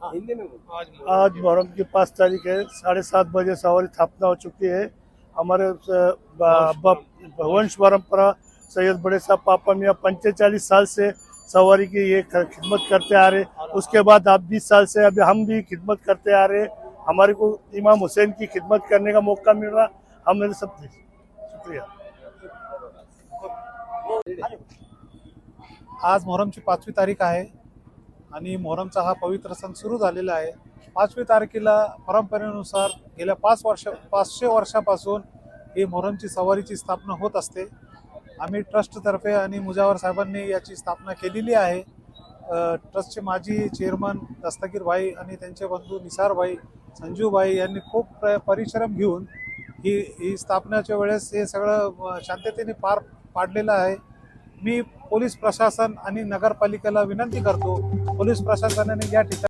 हिंदी में आज मुहर्रम की पाँच तारीख है साढ़े सात बजे सवारी स्थापना हो चुकी है। हमारे वंश परंपरा सैयद बड़े साहब पापा मियाँ पंचेचालीस साल से सवारी की ये खिदमत करते आ रहे उसके बाद आप बीस साल से अभी हम भी खिदमत करते आ रहे हमारे को इमाम हुसैन की खिदमत करने का मौका मिल रहा हम मेरे सब शुक्रिया। आज मोहरमची पाचवी तारीख आहे। आणि मोहरमचा हा पवित्र सण सुरू झालेला आहे. पाचवी तारखेला परंपरेनुसार गेल्या पाच वर्ष पाचशे वर्षापासून ही मोहरमची सवारीची स्थापना होत असते. आम्ही ट्रस्टतर्फे आणि मुजावर साहेबांनी याची स्थापना केलेली आहे. ट्रस्टचे माजी चेअरमन दस्तगीर भाई आणि त्यांचे बंधू निसार भाई संजू भाई यांनी खूप प्र- परिश्रम घेऊन ही ही स्थापनाच्या वेळेस हे सगळं शांततेने पार पाडलेलं आहे. मी पोलीस प्रशासन आणि नगरपालिकेला विनंती करतो. पोलीस प्रशासनाने या ठिकाणी